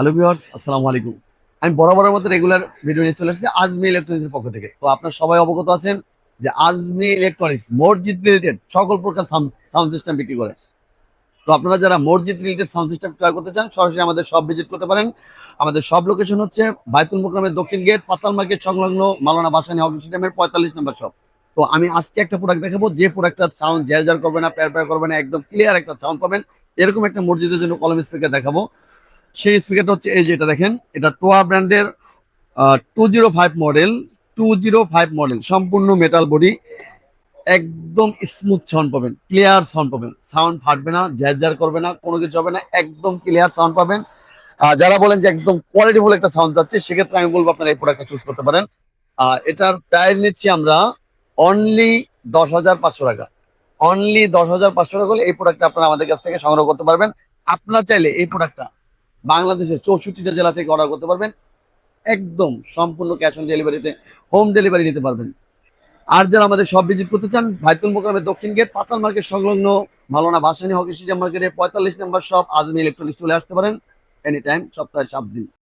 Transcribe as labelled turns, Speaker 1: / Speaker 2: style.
Speaker 1: Hello viewers আসসালামু আলাইকুম। আমি বরাবরের মতো রেগুলার ভিডিও নিয়ে চলে এসেছি আজমি ইলেকট্রনিক্সের পক্ষ থেকে। তো আপনারা সবাই অবগত আছেন যে আজমি ইলেকট্রনিক্স মসজিদ রিলেটেড সকল প্রকার সাউন্ড সিস্টেম বিক্রি করে। তো আপনারা যারা মসজিদ রিলেটেড সাউন্ড সিস্টেম ক্রয় করতে চান, সরাসরি আমাদের সব ভিজিট করতে পারেন। আমাদের সব লোকেশন হচ্ছে বাইতুল মোকরামের দক্ষিণ গেট পাতাল মার্কেট সংলগ্ন মালানা বাসানি হকি স্টেডিয়ামের পঁয়তাল্লিশ নম্বর শপ তো আমি আজকে একটা প্রোডাক্ট দেখাবো, যে প্রোডাক্টটার সাউন্ড জ্যার জ্যার করবে না প্যার প্যার করবে না, একদম ক্লিয়ার একটা সাউন্ড পাবেন। এরকম একটা মসজিদের জন্য কলম স্পিকার দেখাবো। সেই স্পিকারটা হচ্ছে এই যে এটা দেখেন, এটা টোয়া ব্র্যান্ডের two zero five model two zero five model সম্পূর্ণ মেটাল বডি একদম স্মুথ সাউন্ড পাবেন ক্লিয়ার সাউন্ড পাবেন। সাউন্ড ফাটবে না জ্যার করবে না, কোনো কিছু হবে না, একদম ক্লিয়ার সাউন্ড পাবেন। যারা বলেন যে একদম কোয়ালিটিফুল একটা সাউন্ড যাচ্ছে, সেক্ষেত্রে আমি বলব আপনারা এই প্রোডাক্টটা চুজ করতে পারেন। এটার প্রাইস নিচ্ছি আমরা অনলি দশ হাজার পাঁচশো টাকা। অনলি দশ হাজার পাঁচশো টাকা হলে এই প্রোডাক্টটা আপনারা আমাদের কাছ থেকে সংগ্রহ করতে পারবেন। আপনারা চাইলে এই প্রোডাক্টটা বাংলাদেশের চৌষট্টিটা জেলা থেকে অর্ডার করতে পারবেন। একদম সম্পূর্ণ ক্যাশ অন ডেলিভারিতে হোম ডেলিভারি নিতে পারবেন। আর যারা আমাদের সব ভিজিট করতে চান, ভাইতুল মোকরামের দক্ষিণ গেট পাতাল মার্কেট সংলগ্ন মালোনা ভাসানি হকি সিটি মার্কেটে পঁয়তাল্লিশ নম্বর সব আজমি ইলেকট্রনিক্স চলে আসতে পারেন। এনি টাইম সপ্তাহে সাত দিন।